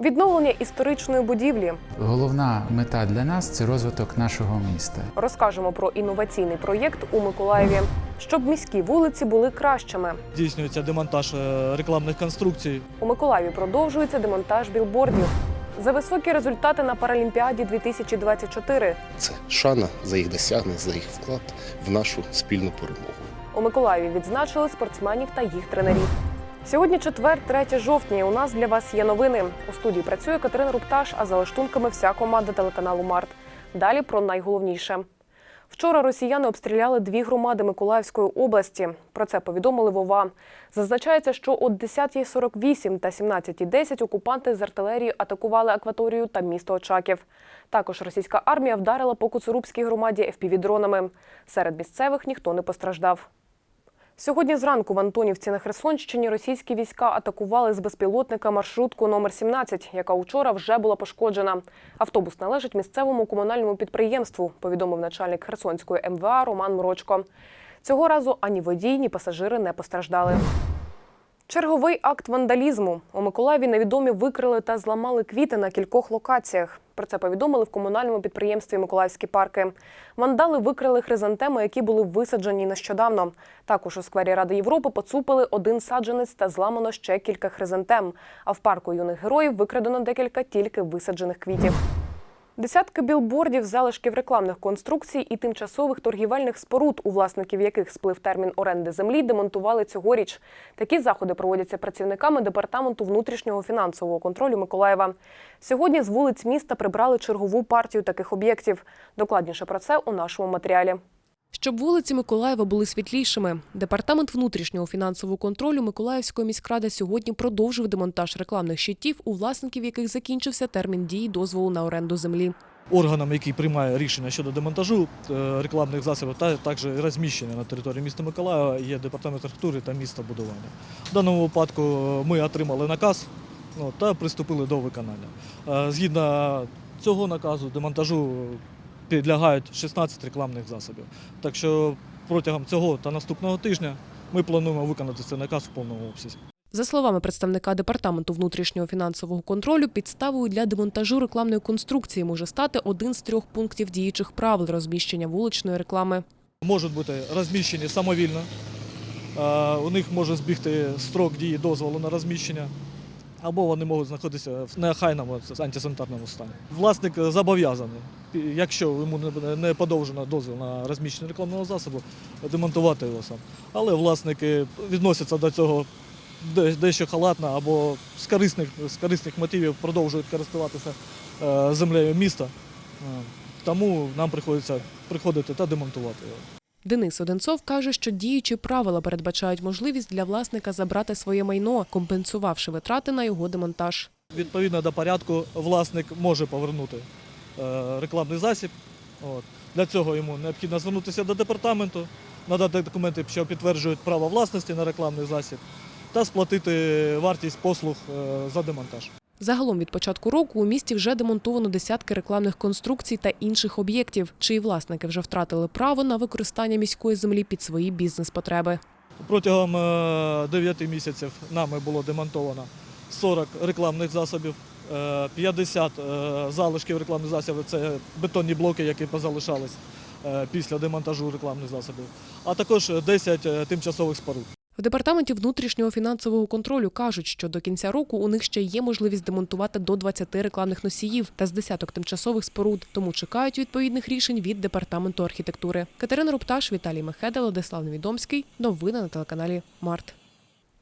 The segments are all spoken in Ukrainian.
Відновлення історичної будівлі. Головна мета для нас це розвиток нашого міста. Розкажемо про інноваційний проєкт у Миколаєві, щоб міські вулиці були кращими. Здійснюється демонтаж е, рекламних конструкцій. У Миколаєві продовжується демонтаж білбордів. За високі результати на Паралімпіаді 2024 Це шана за їх досягнення, за їх вклад в нашу спільну перемогу. у Миколаєві відзначили спортсменів та їх тренерів. Сьогодні четвер, 3 жовтня. і У нас для вас є новини. У студії працює Катерина Рупташ, а за лаштунками вся команда телеканалу Март. Далі про найголовніше. Вчора росіяни обстріляли дві громади Миколаївської області. Про це повідомили Вова. Зазначається, що о 10.48 та 17.10 окупанти з артилерії атакували акваторію та місто Очаків. Також російська армія вдарила по Куцурубській громаді FPV-дронами. Серед місцевих ніхто не постраждав. Сьогодні зранку в Антонівці на Херсонщині російські війська атакували з безпілотника маршрутку номер 17, яка учора вже була пошкоджена. Автобус належить місцевому комунальному підприємству, повідомив начальник Херсонської МВА Роман Мрочко. Цього разу ані водій, ні пасажири не постраждали. Черговий акт вандалізму. У Миколаєві невідомі викрили та зламали квіти на кількох локаціях. Про це повідомили в комунальному підприємстві Миколаївські парки. Вандали викрили хризантеми, які були висаджені нещодавно. Також у сквері Ради Європи поцупили один саджанець та зламано ще кілька хризантем. А в парку юних героїв викрадено декілька тільки висаджених квітів. Десятки білбордів, залишків рекламних конструкцій і тимчасових торгівельних споруд, у власників яких сплив термін оренди землі, демонтували цьогоріч. Такі заходи проводяться працівниками департаменту внутрішнього фінансового контролю Миколаєва. Сьогодні з вулиць міста прибрали чергову партію таких об'єктів. Докладніше про це у нашому матеріалі. Щоб вулиці Миколаєва були світлішими, департамент внутрішнього фінансового контролю Миколаївської міськради сьогодні продовжив демонтаж рекламних щитів, у власників яких закінчився термін дії дозволу на оренду землі. Органом, який приймає рішення щодо демонтажу е, рекламних засобів та також розміщення на території міста Миколаєва, є департамент архітектури та містобудування. В даному випадку е, ми отримали наказ ну, та приступили до виконання. Е, Згідно цього наказу, демонтажу підлягають 16 рекламних засобів. Так що протягом цього та наступного тижня ми плануємо виконати цей наказ в повному обсязі. За словами представника департаменту внутрішнього фінансового контролю, підставою для демонтажу рекламної конструкції може стати один з трьох пунктів діючих правил розміщення вуличної реклами. можуть бути розміщені самовільно. Е, У них може збігти строк дії дозволу на розміщення, або вони можуть знаходитися в неохайному антисанітарному стані. Власник зобов'язаний, якщо йому не подовжено дозвіл на розміщення рекламного засобу, демонтувати його сам. Але власники відносяться до цього дещо халатно або з корисних, з корисних мотивів продовжують користуватися е, землею міста. Е, Тому нам приходиться приходити та демонтувати його. Денис Одинцов каже, що діючі правила передбачають можливість для власника забрати своє майно, компенсувавши витрати на його демонтаж. Відповідно до порядку, власник може повернути е, рекламний засіб. Для цього йому необхідно звернутися до департаменту, надати документи, що підтверджують право власності на рекламний засіб, та сплатити вартість послуг е, за демонтаж. Загалом від початку року у місті вже демонтовано десятки рекламних конструкцій та інших об'єктів, чиї власники вже втратили право на використання міської землі під свої бізнес-потреби. Протягом 9 місяців нами було демонтовано 40 рекламних засобів, е, 50 е, залишків рекламних засобів це бетонні блоки, які позалишались е, після демонтажу рекламних засобів, а також 10 е, тимчасових споруд. В департаменті внутрішнього фінансового контролю кажуть, що до кінця року у них ще є можливість демонтувати до 20 рекламних носіїв та з десяток тимчасових споруд, тому чекають відповідних рішень від департаменту архітектури. Катерина Рупташ, Віталій Мехеда, Владислав Невідомський. Новини на телеканалі Март.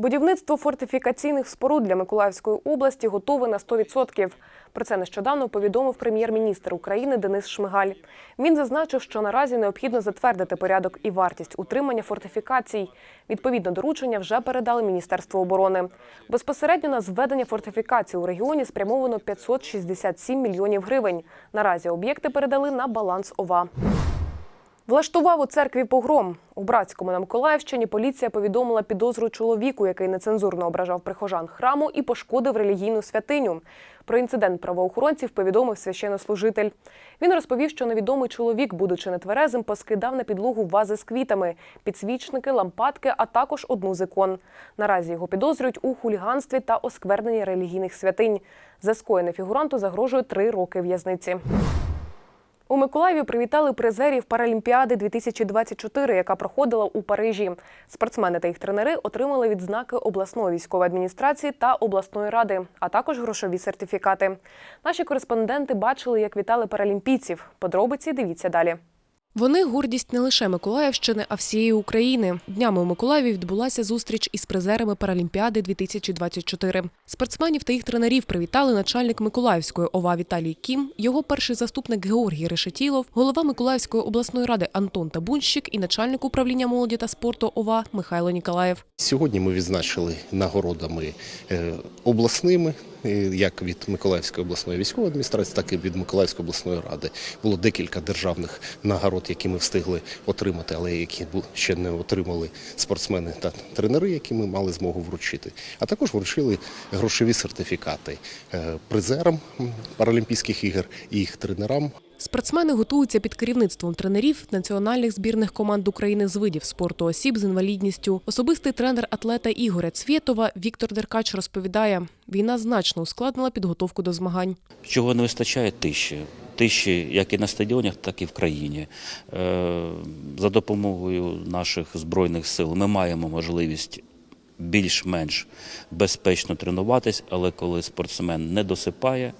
Будівництво фортифікаційних споруд для Миколаївської області готове на 100%. Про це нещодавно повідомив прем'єр-міністр України Денис Шмигаль. Він зазначив, що наразі необхідно затвердити порядок і вартість утримання фортифікацій. Відповідно доручення вже передали Міністерству оборони. Безпосередньо на зведення фортифікацій у регіоні спрямовано 567 мільйонів гривень. Наразі об'єкти передали на баланс ОВА. Влаштував у церкві погром. У Братському на Миколаївщині поліція повідомила підозру чоловіку, який нецензурно ображав прихожан храму і пошкодив релігійну святиню. Про інцидент правоохоронців повідомив священнослужитель. Він розповів, що невідомий чоловік, будучи нетверезим, поскидав на підлогу вази з квітами, підсвічники, лампадки, а також одну з ікон. Наразі його підозрюють у хуліганстві та оскверненні релігійних святинь. За скоєне фігуранту загрожує три роки в'язниці. У Миколаєві привітали призерів Паралімпіади 2024, яка проходила у Парижі. Спортсмени та їх тренери отримали відзнаки обласної військової адміністрації та обласної ради, а також грошові сертифікати. Наші кореспонденти бачили, як вітали паралімпійців. Подробиці дивіться далі. Вони гордість не лише Миколаївщини, а всієї України. Днями у Миколаєві відбулася зустріч із призерами Паралімпіади 2024. Спортсменів та їх тренерів привітали начальник Миколаївської ОВА Віталій Кім, його перший заступник Георгій Решетілов, голова Миколаївської обласної ради Антон Табунщик і начальник управління молоді та спорту ОВА Михайло Ніколаєв. Сьогодні ми відзначили нагородами е, обласними, як від Миколаївської обласної військової адміністрації, так і від Миколаївської обласної ради. Було декілька державних нагород, які ми встигли отримати, але які ще не отримали спортсмени та тренери, які ми мали змогу вручити. А також вручили грошові сертифікати е, призерам Паралімпійських ігор і їх тренерам. Спортсмени готуються під керівництвом тренерів національних збірних команд України з видів спорту осіб з інвалідністю. Особистий тренер атлета Ігоря Цвєтова Віктор Деркач розповідає, війна значно ускладнила підготовку до змагань. Чого не вистачає тиші. Тиші як і на стадіонах, так і в країні. Е, За допомогою наших збройних сил ми маємо можливість більш-менш безпечно тренуватись, але коли спортсмен не досипає,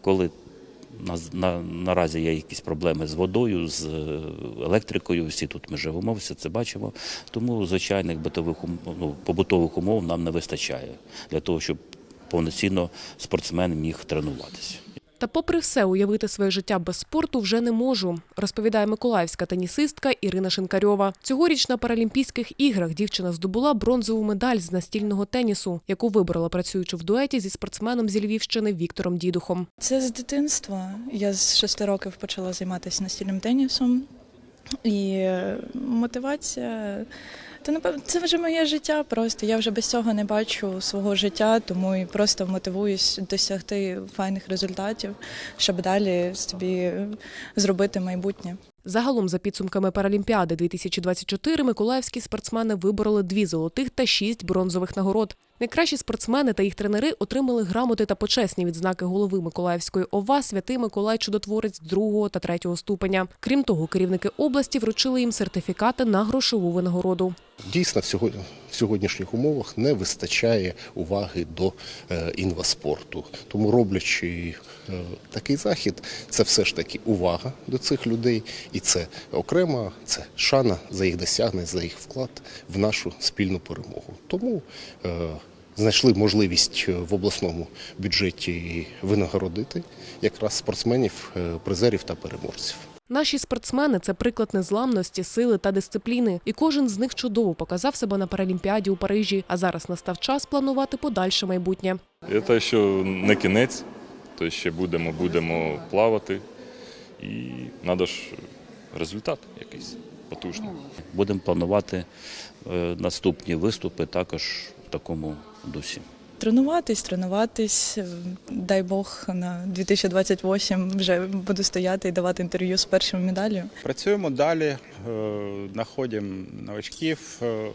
коли на, на, наразі є якісь проблеми з водою, з е, електрикою, всі тут ми живемо, все це бачимо. Тому звичайних битових умов, ну, побутових умов нам не вистачає для того, щоб повноцінно спортсмен міг тренуватися. Та, попри все, уявити своє життя без спорту вже не можу, розповідає миколаївська тенісистка Ірина Шинкарьова. Цьогоріч на Паралімпійських іграх дівчина здобула бронзову медаль з настільного тенісу, яку виборола працюючи в дуеті зі спортсменом зі Львівщини Віктором Дідухом. Це з дитинства. Я з шести років почала займатися настільним тенісом. І мотивація. Та напевно, це вже моє життя. Просто я вже без цього не бачу свого життя, тому і просто мотивуюсь досягти файних результатів, щоб далі собі зробити майбутнє. Загалом, за підсумками Паралімпіади 2024, миколаївські спортсмени вибороли дві золотих та шість бронзових нагород. Найкращі спортсмени та їх тренери отримали грамоти та почесні відзнаки голови Миколаївської ОВА Святий Миколай Чудотворець другого та третього ступеня. Крім того, керівники області вручили їм сертифікати на грошову винагороду. Дійсно, в сьогоднішніх умовах не вистачає уваги до е, інваспорту. Тому роблячи е, такий захід, це все ж таки увага до цих людей, і це окрема, це шана за їх досягнення, за їх вклад в нашу спільну перемогу. Тому е, знайшли можливість е, в обласному бюджеті винагородити якраз спортсменів, е, призерів та переможців. Наші спортсмени це приклад незламності, сили та дисципліни. І кожен з них чудово показав себе на Паралімпіаді у Парижі. А зараз настав час планувати подальше майбутнє. Це ще не кінець, то ще будемо, будемо плавати. І треба ж результат якийсь потужний. Будемо планувати е, наступні виступи також в такому дусі. Тренуватись, тренуватись. Дай Бог на 2028 вже буду стояти і давати інтерв'ю з першою медаллю. Працюємо далі, е, знаходимо новачків, е,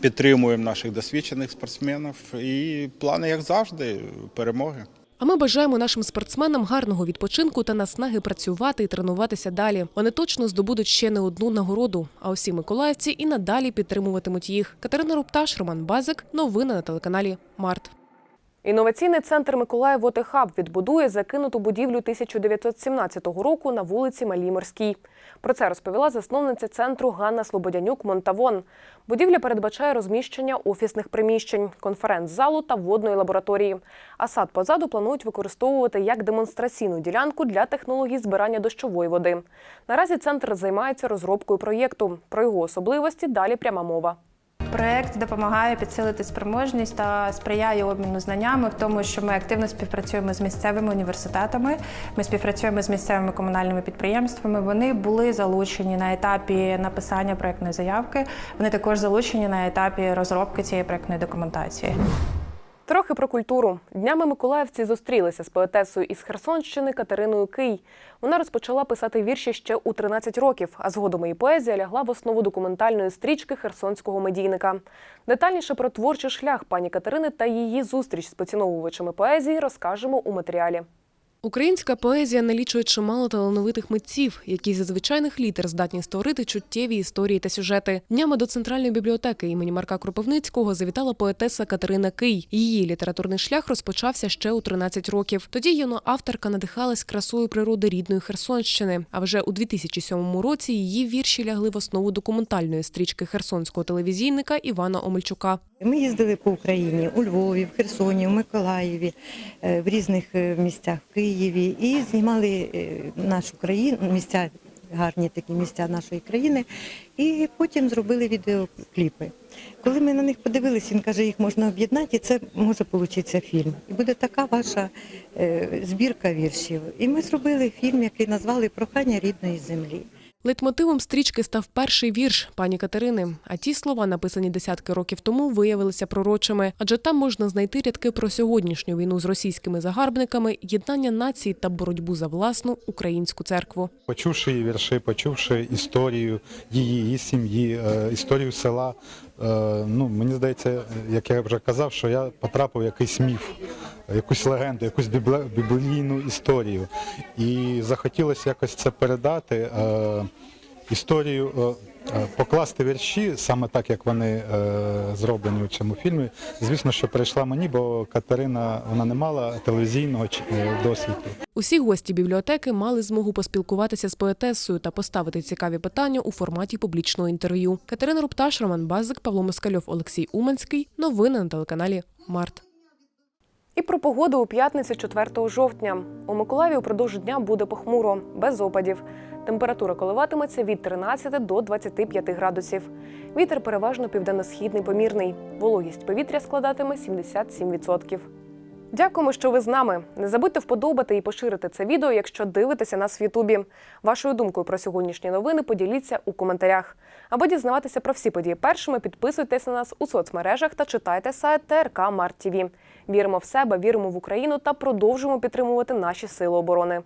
підтримуємо наших досвідчених спортсменів і плани, як завжди, перемоги. А ми бажаємо нашим спортсменам гарного відпочинку та наснаги працювати і тренуватися далі. Вони точно здобудуть ще не одну нагороду. А усі миколаївці і надалі підтримуватимуть їх. Катерина Рупташ, Роман Базик. Новини на телеканалі Март. Інноваційний центр Миколаїв «Отехаб» відбудує закинуту будівлю 1917 року на вулиці Малій Морській. Про це розповіла засновниця центру Ганна Слободянюк Монтавон. Будівля передбачає розміщення офісних приміщень, конференц-залу та водної лабораторії. А сад позаду планують використовувати як демонстраційну ділянку для технологій збирання дощової води. Наразі центр займається розробкою проєкту. Про його особливості далі пряма мова. Проект допомагає підсилити спроможність та сприяє обміну знаннями в тому, що ми активно співпрацюємо з місцевими університетами. Ми співпрацюємо з місцевими комунальними підприємствами. Вони були залучені на етапі написання проектної заявки. Вони також залучені на етапі розробки цієї проектної документації. Трохи про культуру. Днями миколаївці зустрілися з поетесою із Херсонщини Катериною Кий. Вона розпочала писати вірші ще у 13 років, а згодом її поезія лягла в основу документальної стрічки херсонського медійника. Детальніше про творчий шлях пані Катерини та її зустріч з поціновувачами поезії розкажемо у матеріалі. Українська поезія налічує чимало талановитих митців, які зі звичайних літер здатні створити чуттєві історії та сюжети. Днями до центральної бібліотеки імені Марка Кропивницького завітала поетеса Катерина Кий. Її літературний шлях розпочався ще у 13 років. Тоді юна авторка надихалась красою природи рідної Херсонщини. А вже у 2007 році її вірші лягли в основу документальної стрічки херсонського телевізійника Івана Омельчука. Ми їздили по Україні у Львові, в Херсоні, в Миколаєві, е, в різних е, місцях в Києві і знімали е, нашу країну, місця, гарні такі місця нашої країни, і потім зробили відеокліпи. Коли ми на них подивилися, він каже, їх можна об'єднати, і це може получитися фільм. І буде така ваша збірка віршів. І ми зробили фільм, який назвали Прохання рідної землі. Лейтмотивом стрічки став перший вірш пані Катерини. А ті слова, написані десятки років тому, виявилися пророчими, адже там можна знайти рядки про сьогоднішню війну з російськими загарбниками, єднання нації та боротьбу за власну українську церкву. Почувши її вірші, почувши історію її, її сім'ї, е, історію села. е, Ну, мені здається, як я вже казав, що я потрапив в якийсь міф, якусь легенду, якусь біблійну історію. І захотілося якось це передати. е, Історію е, е, покласти вірші саме так, як вони зроблені у цьому фільмі. Звісно, що прийшла мені, бо Катерина вона не мала телевізійного досвіду. Усі гості бібліотеки мали змогу поспілкуватися з поетесою та поставити цікаві питання у форматі публічного інтерв'ю. Катерина Рупташ, Роман Базик, Павло Москальов, Олексій Уманський. Новини на телеканалі Март. І про погоду у п'ятницю 4 жовтня. У Миколаєві упродовж дня буде похмуро, без опадів. Температура коливатиметься від 13 до 25 градусів. Вітер переважно південно-східний помірний. Вологість повітря складатиме 77%. Дякуємо, що ви з нами. Не забудьте вподобати і поширити це відео, якщо дивитеся нас в Ютубі. Вашою думкою про сьогоднішні новини поділіться у коментарях. Аби дізнаватися про всі події першими, підписуйтесь на нас у соцмережах та читайте сайт ТРК Март ТІВІ. Віримо в себе, віримо в Україну та продовжимо підтримувати наші сили оборони.